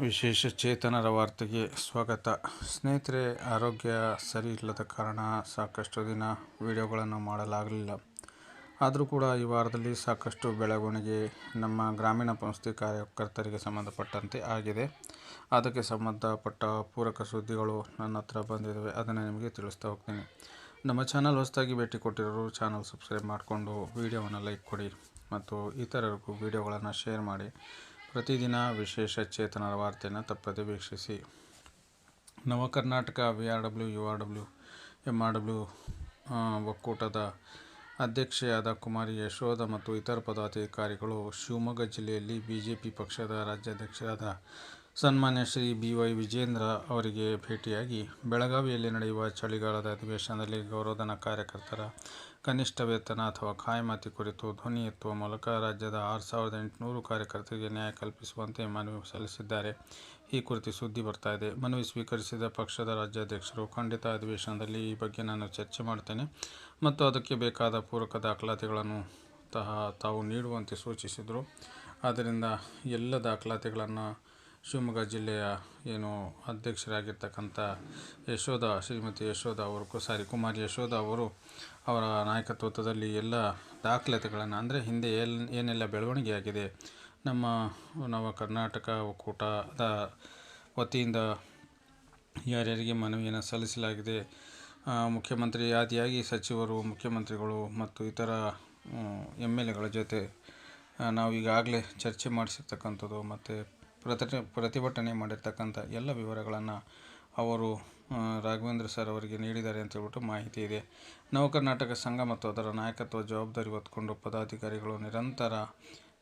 ವಿಶೇಷ ಚೇತನರ ವಾರ್ತೆಗೆ ಸ್ವಾಗತ. ಸ್ನೇಹಿತರೆ, ಆರೋಗ್ಯ ಸರಿ ಇಲ್ಲದ ಕಾರಣ ಸಾಕಷ್ಟು ದಿನ ವಿಡಿಯೋಗಳನ್ನು ಮಾಡಲಾಗಲಿಲ್ಲ. ಆದರೂ ಕೂಡ ಈ ವಾರದಲ್ಲಿ ಸಾಕಷ್ಟು ಬೆಳವಣಿಗೆ ನಮ್ಮ ಗ್ರಾಮೀಣ ಸಂಸ್ಥೆ ಕಾರ್ಯಕರ್ತರಿಗೆ ಸಂಬಂಧಪಟ್ಟಂತೆ ಆಗಿದೆ. ಅದಕ್ಕೆ ಸಂಬಂಧಪಟ್ಟ ಪೂರಕ ಸುದ್ದಿಗಳು ನನ್ನ ಹತ್ರ ಬಂದಿದ್ದಾವೆ. ಅದನ್ನು ನಿಮಗೆ ತಿಳಿಸ್ತಾ ಹೋಗ್ತೀನಿ. ನಮ್ಮ ಚಾನಲ್ ಹೊಸದಾಗಿ ಭೇಟಿ ಕೊಟ್ಟಿರೋರು ಚಾನಲ್ ಸಬ್ಸ್ಕ್ರೈಬ್ ಮಾಡಿಕೊಂಡು ವಿಡಿಯೋವನ್ನು ಲೈಕ್ ಕೊಡಿ ಮತ್ತು ಇತರರಿಗೂ ವಿಡಿಯೋಗಳನ್ನು ಶೇರ್ ಮಾಡಿ. ಪ್ರತಿದಿನ ವಿಶೇಷ ಚೇತನರ ವಾರ್ತೆಯನ್ನು ತಪ್ಪದೆ ವೀಕ್ಷಿಸಿ. Nava Karnataka V R W, U R W, M R W ಒಕ್ಕೂಟದ ಅಧ್ಯಕ್ಷೆಯಾದ ಕುಮಾರಿ ಯಶೋಧ ಮತ್ತು ಇತರ ಪದಾಧಿಕಾರಿಗಳು ಶಿವಮೊಗ್ಗ ಜಿಲ್ಲೆಯಲ್ಲಿ ಬಿ ಜೆ ಪಿ ಪಕ್ಷದ ರಾಜ್ಯಾಧ್ಯಕ್ಷರಾದ ಸನ್ಮಾನ್ಯ ಶ್ರೀ ಬಿ ವೈ ವಿಜೇಂದ್ರ ಅವರಿಗೆ ಭೇಟಿಯಾಗಿ ಬೆಳಗಾವಿಯಲ್ಲಿ ನಡೆಯುವ ಚಳಿಗಾಲದ ಅಧಿವೇಶನದಲ್ಲಿ ಗೌರವಧನ ಕಾರ್ಯಕರ್ತರ ಕನಿಷ್ಠ ವೇತನ ಅಥವಾ ಕಾಯಮಾತಿ ಕುರಿತು ಧ್ವನಿ ಎತ್ತುವ ಮೂಲಕ ರಾಜ್ಯದ ಆರು ಸಾವಿರದ ಎಂಟುನೂರು ಕಾರ್ಯಕರ್ತರಿಗೆ ನ್ಯಾಯ ಕಲ್ಪಿಸುವಂತೆ ಮನವಿ ಸಲ್ಲಿಸಿದ್ದಾರೆ. ಈ ಕುರಿತು ಸುದ್ದಿ ಬರ್ತಾ ಇದೆ. ಮನವಿ ಸ್ವೀಕರಿಸಿದ ಪಕ್ಷದ ರಾಜ್ಯಾಧ್ಯಕ್ಷರು, ಖಂಡಿತ ಅಧಿವೇಶನದಲ್ಲಿ ಈ ಬಗ್ಗೆ ನಾನು ಚರ್ಚೆ ಮಾಡ್ತೇನೆ ಮತ್ತು ಅದಕ್ಕೆ ಬೇಕಾದ ಪೂರಕ ದಾಖಲಾತಿಗಳನ್ನು ತಹ ತಾವು ನೀಡುವಂತೆ ಸೂಚಿಸಿದರು. ಆದ್ದರಿಂದ ಎಲ್ಲ ದಾಖಲಾತಿಗಳನ್ನು ಶಿವಮೊಗ್ಗ ಜಿಲ್ಲೆಯ ಏನು ಅಧ್ಯಕ್ಷರಾಗಿರ್ತಕ್ಕಂಥ ಯಶೋಧ, ಶ್ರೀಮತಿ ಯಶೋಧ ಅವರು ಸಾರಿ ಕುಮಾರಿ ಯಶೋಧ ಅವರು ಅವರ ನಾಯಕತ್ವದಲ್ಲಿ ಎಲ್ಲ ದಾಖಲಾತಿಗಳನ್ನು ಅಂದರೆ ಹಿಂದೆ ಏನು, ಏನೆಲ್ಲ ಬೆಳವಣಿಗೆ ಆಗಿದೆ ನಮ್ಮ ನವ ಕರ್ನಾಟಕ ಒಕ್ಕೂಟದ ವತಿಯಿಂದ ಯಾರ್ಯಾರಿಗೆ ಮನವಿಯನ್ನು ಸಲ್ಲಿಸಲಾಗಿದೆ ಮುಖ್ಯಮಂತ್ರಿ ಆದಿಯಾಗಿ ಸಚಿವರು, ಮುಖ್ಯಮಂತ್ರಿಗಳು ಮತ್ತು ಇತರ ಎಂ ಎಲ್ ಎಗಳ ಜೊತೆ ನಾವು ಈಗಾಗಲೇ ಚರ್ಚೆ ಮಾಡಿಸಿರ್ತಕ್ಕಂಥದ್ದು ಮತ್ತು ಪ್ರತಿ ಪ್ರತಿಭಟನೆ ಮಾಡಿರ್ತಕ್ಕಂಥ ಎಲ್ಲ ವಿವರಗಳನ್ನು ಅವರು ರಾಘವೇಂದ್ರ ಸರ್ ಅವರಿಗೆ ನೀಡಿದ್ದಾರೆ ಅಂತ ಹೇಳ್ಬಿಟ್ಟು ಮಾಹಿತಿ ಇದೆ. ನವ ಕರ್ನಾಟಕ ಸಂಘ ಮತ್ತು ಅದರ ನಾಯಕತ್ವ ಜವಾಬ್ದಾರಿ ಹೊತ್ಕೊಂಡು ಪದಾಧಿಕಾರಿಗಳು ನಿರಂತರ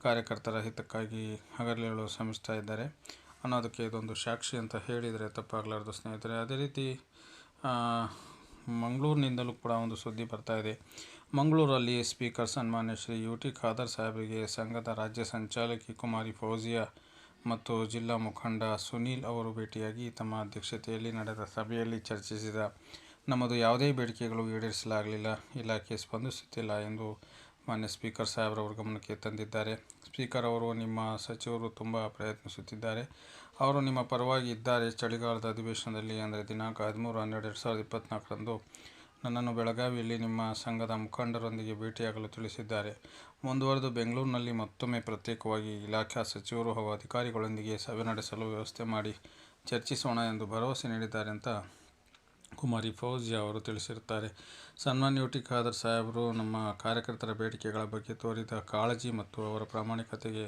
ಕಾರ್ಯಕರ್ತರ ಹಿತಕ್ಕಾಗಿ ಹಗಲಿರುಳು ಶ್ರಮಿಸ್ತಾ ಇದ್ದಾರೆ. ಅನ್ನೋದಕ್ಕೆ ಇದೊಂದು ಸಾಕ್ಷಿ ಅಂತ ಹೇಳಿದರೆ ತಪ್ಪಾಗಲಾರ್ದು ಸ್ನೇಹಿತರೆ. ಅದೇ ರೀತಿ ಮಂಗಳೂರಿನಿಂದಲೂ ಕೂಡ ಒಂದು ಸುದ್ದಿ ಬರ್ತಾ ಇದೆ. ಮಂಗಳೂರಲ್ಲಿ ಸ್ಪೀಕರ್ ಸನ್ಮಾನ್ಯ ಶ್ರೀ ಯು ಟಿ ಖಾದರ್ ಸಾಹೇಬರಿಗೆ ಸಂಘದ ರಾಜ್ಯ ಸಂಚಾಲಕಿ ಕುಮಾರಿ ಫೌಜಿಯಾ ಮತ್ತು ಜಿಲ್ಲಾ ಮುಖಂಡ ಸುನೀಲ್ ಅವರು ಭೇಟಿಯಾಗಿ ತಮ್ಮ ಅಧ್ಯಕ್ಷತೆಯಲ್ಲಿ ನಡೆದ ಸಭೆಯಲ್ಲಿ ಚರ್ಚಿಸಿದ, ನಮ್ಮದು ಯಾವುದೇ ಬೇಡಿಕೆಗಳು ಈಡೇರಿಸಲಾಗಲಿಲ್ಲ. ಇಲಾಖೆ ಸ್ಪಂದಿಸುತ್ತಿಲ್ಲ ಎಂದು ಮಾನ್ಯ ಸ್ಪೀಕರ್ ಸಾಹೇಬ್ರವರ ಗಮನಕ್ಕೆ ತಂದಿದ್ದಾರೆ. ಸ್ಪೀಕರ್ ಅವರು, ನಿಮ್ಮ ಸಚಿವರು ತುಂಬ ಪ್ರಯತ್ನಿಸುತ್ತಿದ್ದಾರೆ. ಅವರು ನಿಮ್ಮ ಪರವಾಗಿ ಇದ್ದಾರೆ. ಚಳಿಗಾಲದ ಅಧಿವೇಶನದಲ್ಲಿ ಅಂದರೆ ದಿನಾಂಕ ಹದಿಮೂರು ಹನ್ನೆರಡು ಎರಡು ಸಾವಿರದ ಇಪ್ಪತ್ತ್ನಾಲ್ಕರಂದು ನನ್ನನ್ನು ಬೆಳಗಾವಿಯಲ್ಲಿ ನಿಮ್ಮ ಸಂಘದ ಮುಖಂಡರೊಂದಿಗೆ ಭೇಟಿಯಾಗಲು ತಿಳಿಸಿದ್ದಾರೆ. ಮುಂದುವರೆದು ಬೆಂಗಳೂರಿನಲ್ಲಿ ಮತ್ತೊಮ್ಮೆ ಪ್ರತ್ಯೇಕವಾಗಿ ಇಲಾಖಾ ಸಚಿವರು ಹಾಗೂ ಅಧಿಕಾರಿಗಳೊಂದಿಗೆ ಸಭೆ ನಡೆಸಲು ವ್ಯವಸ್ಥೆ ಮಾಡಿ ಚರ್ಚಿಸೋಣ ಎಂದು ಭರವಸೆ ನೀಡಿದ್ದಾರೆ ಅಂತ ಕುಮಾರಿ ಫೌಜಿ ಅವರು ತಿಳಿಸಿರುತ್ತಾರೆ. ಸನ್ಮಾನ್ಯ ಯುಟಿ ಖಾದರ್ ಸಾಹೇಬರು ನಮ್ಮ ಕಾರ್ಯಕರ್ತರ ಬೇಡಿಕೆಗಳ ಬಗ್ಗೆ ತೋರಿದ ಕಾಳಜಿ ಮತ್ತು ಅವರ ಪ್ರಾಮಾಣಿಕತೆಗೆ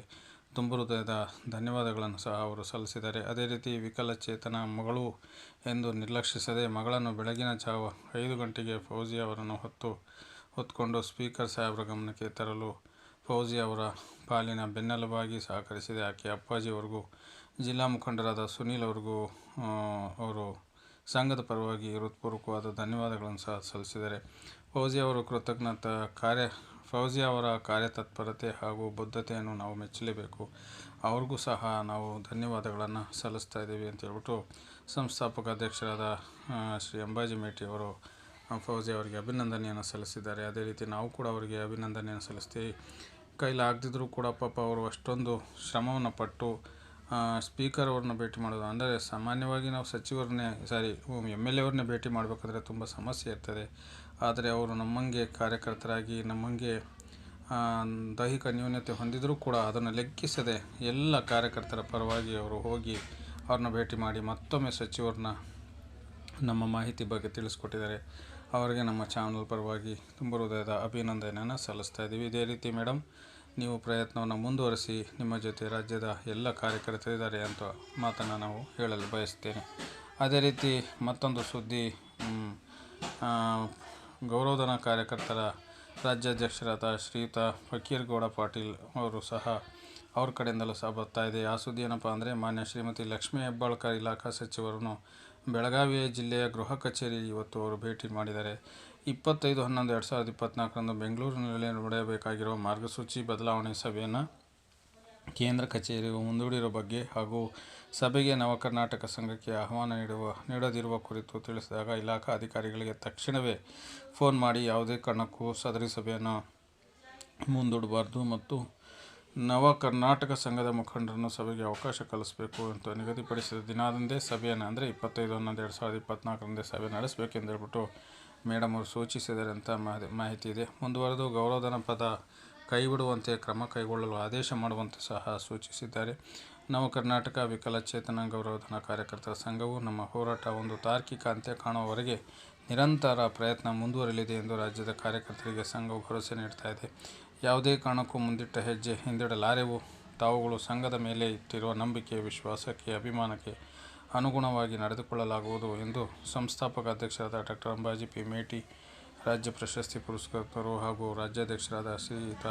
ತುಂಬ ಹೃದಯದ ಧನ್ಯವಾದಗಳನ್ನು ಸಹ ಅವರು ಸಲ್ಲಿಸಿದ್ದಾರೆ. ಅದೇ ರೀತಿ ವಿಕಲಚೇತನ ಮಗಳು ಎಂದು ನಿರ್ಲಕ್ಷಿಸದೆ ಮಗಳನ್ನು ಬೆಳಗಿನ ಜಾವ ಐದು ಗಂಟೆಗೆ ಫೌಜಿ ಅವರನ್ನು ಹೊತ್ತು ಹೊತ್ಕೊಂಡು ಸ್ಪೀಕರ್ ಸಾಹೇಬರ ಗಮನಕ್ಕೆ ತರಲು ಫೌಜಿ ಅವರ ಪಾಲಿನ ಬೆನ್ನೆಲುಬಾಗಿ ಸಹಕರಿಸಿದೆ. ಆಕೆ ಅಪ್ಪಾಜಿವರೆಗೂ ಜಿಲ್ಲಾ ಮುಖಂಡರಾದ ಸುನೀಲ್ ಅವ್ರಿಗೂ ಅವರು ಸಂಘದ ಪರವಾಗಿ ಹೃತ್ಪೂರ್ವಕವಾದ ಧನ್ಯವಾದಗಳನ್ನು ಸಹ ಸಲ್ಲಿಸಿದ್ದಾರೆ. ಫೌಜಿ ಅವರು ಕೃತಜ್ಞತಾ ಕಾರ್ಯ, ಫೌಜಿ ಅವರ ಕಾರ್ಯತತ್ಪರತೆ ಹಾಗೂ ಬದ್ಧತೆಯನ್ನು ನಾವು ಮೆಚ್ಚಲೇಬೇಕು. ಅವ್ರಿಗೂ ಸಹ ನಾವು ಧನ್ಯವಾದಗಳನ್ನು ಸಲ್ಲಿಸ್ತಾ ಇದ್ದೀವಿ ಅಂತ ಹೇಳ್ಬಿಟ್ಟು ಸಂಸ್ಥಾಪಕ ಅಧ್ಯಕ್ಷರಾದ ಶ್ರೀ ಅಂಬಾಜಿ ಮೇಟಿ ಅವರು ಫೌಜಿ ಅವರಿಗೆ ಅಭಿನಂದನೆಯನ್ನು ಸಲ್ಲಿಸಿದ್ದಾರೆ. ಅದೇ ರೀತಿ ನಾವು ಕೂಡ ಅವರಿಗೆ ಅಭಿನಂದನೆಯನ್ನು ಸಲ್ಲಿಸ್ತೀವಿ. ಕೈಲಾಗದಿದ್ದರೂ ಕೂಡ ಪಾಪ ಅವರು ಅಷ್ಟೊಂದು ಶ್ರಮವನ್ನು ಪಟ್ಟು ಸ್ಪೀಕರ್ ಅವ್ರನ್ನ ಭೇಟಿ ಮಾಡೋದು. ಅಂದರೆ ಸಾಮಾನ್ಯವಾಗಿ ನಾವು ಸಚಿವರನ್ನೇ, ಸಾರಿ ಎಂ ಎಲ್ ಎ ಅವ್ರನ್ನೇ ಭೇಟಿ ಮಾಡಬೇಕಾದ್ರೆ ತುಂಬ ಸಮಸ್ಯೆ ಇರ್ತದೆ. ಆದರೆ ಅವರು ನಮ್ಮಂಗೆ ಕಾರ್ಯಕರ್ತರಾಗಿ, ನಮ್ಮಂಗೆ ದೈಹಿಕ ನ್ಯೂನತೆ ಹೊಂದಿದರೂ ಕೂಡ ಅದನ್ನು ಲೆಕ್ಕಿಸದೆ ಎಲ್ಲ ಕಾರ್ಯಕರ್ತರ ಪರವಾಗಿ ಅವರು ಹೋಗಿ ಅವ್ರನ್ನ ಭೇಟಿ ಮಾಡಿ ಮತ್ತೊಮ್ಮೆ ಸಚಿವರನ್ನ ನಮ್ಮ ಮಾಹಿತಿ ಬಗ್ಗೆ ತಿಳಿಸ್ಕೊಟ್ಟಿದ್ದಾರೆ. ಅವರಿಗೆ ನಮ್ಮ ಚಾನಲ್ ಪರವಾಗಿ ತುಂಬ ಹೃದಯದ ಅಭಿನಂದನೆಯನ್ನು ಸಲ್ಲಿಸ್ತಾ ಇದ್ದೀವಿ. ಇದೇ ರೀತಿ ಮೇಡಮ್ ನೀವು ಪ್ರಯತ್ನವನ್ನು ಮುಂದುವರಿಸಿ ನಿಮ್ಮ ಜೊತೆ ರಾಜ್ಯದ ಎಲ್ಲ ಕಾರ್ಯಕರ್ತರಿದ್ದಾರೆ ಅಂತ ಮಾತನ್ನು ನಾವು ಹೇಳಲು ಬಯಸ್ತೇನೆ. ಅದೇ ರೀತಿ ಮತ್ತೊಂದು ಸುದ್ದಿ ಗೌರವಧನ ಕಾರ್ಯಕರ್ತರ ರಾಜ್ಯಾಧ್ಯಕ್ಷರಾದ ಶ್ರೀಯುತ ಫಕೀರ್ಗೌಡ ಪಾಟೀಲ್ ಅವರು ಸಹ ಅವ್ರ ಕಡೆಯಿಂದಲೂ ಸಹ ಬರ್ತಾ ಇದೆ. ಆ ಸುದ್ದಿ ಏನಪ್ಪ ಅಂದರೆ, ಮಾನ್ಯ ಶ್ರೀಮತಿ ಲಕ್ಷ್ಮೀ ಹೆಬ್ಬಾಳ್ಕರ್ ಇಲಾಖಾ ಸಚಿವರನ್ನು ಬೆಳಗಾವಿ ಜಿಲ್ಲೆಯ ಗೃಹ ಕಚೇರಿ ಇವತ್ತು ಅವರು ಭೇಟಿ ಮಾಡಿದ್ದಾರೆ. ಇಪ್ಪತ್ತೈದು, ಹನ್ನೊಂದು, ಎರಡು ಸಾವಿರದ ಇಪ್ಪತ್ತ್ನಾಲ್ಕರಂದು ಬೆಂಗಳೂರಿನಲ್ಲಿ ನಡೆಯಬೇಕಾಗಿರುವ ಮಾರ್ಗಸೂಚಿ ಬದಲಾವಣೆ ಸಭೆಯನ್ನು ಕೇಂದ್ರ ಕಚೇರಿಯು ಮುಂದೂಡಿರುವ ಬಗ್ಗೆ ಹಾಗೂ ಸಭೆಗೆ ನವಕರ್ನಾಟಕ ಸಂಘಕ್ಕೆ ಆಹ್ವಾನ ನೀಡುವ, ನೀಡದಿರುವ ಕುರಿತು ತಿಳಿಸಿದಾಗ ಇಲಾಖಾ ಅಧಿಕಾರಿಗಳಿಗೆ ತಕ್ಷಣವೇ ಫೋನ್ ಮಾಡಿ ಯಾವುದೇ ಕಾರಣಕ್ಕೂ ಸದರಿ ಸಭೆಯನ್ನು ಮುಂದೂಡಬಾರ್ದು ಮತ್ತು ನವ ಕರ್ನಾಟಕ ಸಂಘದ ಮುಖಂಡರನ್ನು ಸಭೆಗೆ ಅವಕಾಶ ಕಲ್ಪಿಸಬೇಕು ಅಂತ ನಿಗದಿಪಡಿಸಿದ ದಿನದಂದೇ ಸಭೆಯನ್ನು, ಅಂದರೆ ಇಪ್ಪತ್ತೈದು, ಹನ್ನೊಂದು, ಎರಡು ಸಾವಿರದ ಇಪ್ಪತ್ತ್ನಾಲ್ಕರಂದೇ ಸಭೆ ನಡೆಸಬೇಕೆಂದು ಹೇಳ್ಬಿಟ್ಟು ಮೇಡಮ್ ಅವರು ಸೂಚಿಸಿದ್ದಾರೆ ಅಂತ ಮಾಹಿತಿ- ಮಾಹಿತಿ ಇದೆ. ಮುಂದುವರೆದು ಗೌರವಧನ ಪದ ಕೈಬಿಡುವಂತೆ ಕ್ರಮ ಕೈಗೊಳ್ಳಲು ಆದೇಶ ಮಾಡುವಂತೆ ಸಹ ಸೂಚಿಸಿದ್ದಾರೆ. ನವ ಕರ್ನಾಟಕ ವಿಕಲಚೇತನ ಗೌರವಧನ ಕಾರ್ಯಕರ್ತರ ಸಂಘವು ನಮ್ಮ ಹೋರಾಟ ಒಂದು ತಾರ್ಕಿಕ ಅಂತ್ಯ ಕಾಣುವವರೆಗೆ ನಿರಂತರ ಪ್ರಯತ್ನ ಮುಂದುವರಿಯಲಿದೆ ಎಂದು ರಾಜ್ಯದ ಕಾರ್ಯಕರ್ತರಿಗೆ ಸಂಘವು ಭರವಸೆ ನೀಡ್ತಾ ಇದೆ. ಯಾವುದೇ ಕಾರಣಕ್ಕೂ ಮುಂದಿಟ್ಟ ಹೆಜ್ಜೆ ಹಿಂದಿಡಲಾರೆವು. ತಾವುಗಳು ಸಂಘದ ಮೇಲೆ ಇಟ್ಟಿರುವ ನಂಬಿಕೆ, ವಿಶ್ವಾಸಕ್ಕೆ, ಅಭಿಮಾನಕ್ಕೆ ಅನುಗುಣವಾಗಿ ನಡೆದುಕೊಳ್ಳಲಾಗುವುದು ಎಂದು ಸಂಸ್ಥಾಪಕ ಅಧ್ಯಕ್ಷರಾದ ಡಾಕ್ಟರ್ ಅಂಬಾಜಿ ಪಿ ಮೇಟಿ, ರಾಜ್ಯ ಪ್ರಶಸ್ತಿ ಪುರಸ್ಕೃತರು ಹಾಗೂ ರಾಜ್ಯಾಧ್ಯಕ್ಷರಾದ ಶ್ರೀಯುತ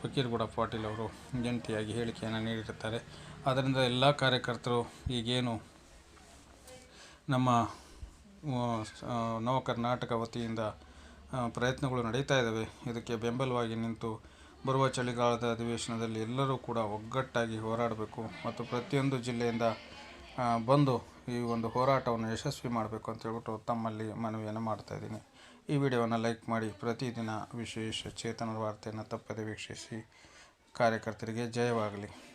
ಫಕೀರ್ಗೌಡ ಪಾಟೀಲ್ ಅವರು ಜಂಟಿಯಾಗಿ ಹೇಳಿಕೆಯನ್ನು ನೀಡಿರುತ್ತಾರೆ. ಆದ್ದರಿಂದ ಎಲ್ಲ ಕಾರ್ಯಕರ್ತರು ಈಗೇನು ನಮ್ಮ ನವ ಕರ್ನಾಟಕ ವತಿಯಿಂದ ಪ್ರಯತ್ನಗಳು ನಡೀತಾ ಇದ್ದಾವೆ. ಇದಕ್ಕೆ ಬೆಂಬಲವಾಗಿ ನಿಂತು ಬರುವ ಚಳಿಗಾಲದ ಅಧಿವೇಶನದಲ್ಲಿ ಎಲ್ಲರೂ ಕೂಡ ಒಗ್ಗಟ್ಟಾಗಿ ಹೋರಾಡಬೇಕು. ಮತ್ತು ಪ್ರತಿಯೊಂದು ಜಿಲ್ಲೆಯಿಂದ ಬಂದು ಈ ಒಂದು ಹೋರಾಟವನ್ನು ಯಶಸ್ವಿ ಮಾಡಬೇಕು ಅಂತ ಹೇಳ್ಬಿಟ್ಟು ತಮ್ಮಲ್ಲಿ ಮನವಿಯನ್ನು ಮಾಡ್ತಾ ಇದ್ದೀನಿ. ಈ ವಿಡಿಯೋವನ್ನು ಲೈಕ್ ಮಾಡಿ, ಪ್ರತಿದಿನ ವಿಶೇಷ ಚೇತನರ ವಾರ್ತೆಯನ್ನು ತಪ್ಪದೆ ವೀಕ್ಷಿಸಿ. ಕಾರ್ಯಕರ್ತರಿಗೆ ಜಯವಾಗಲಿ.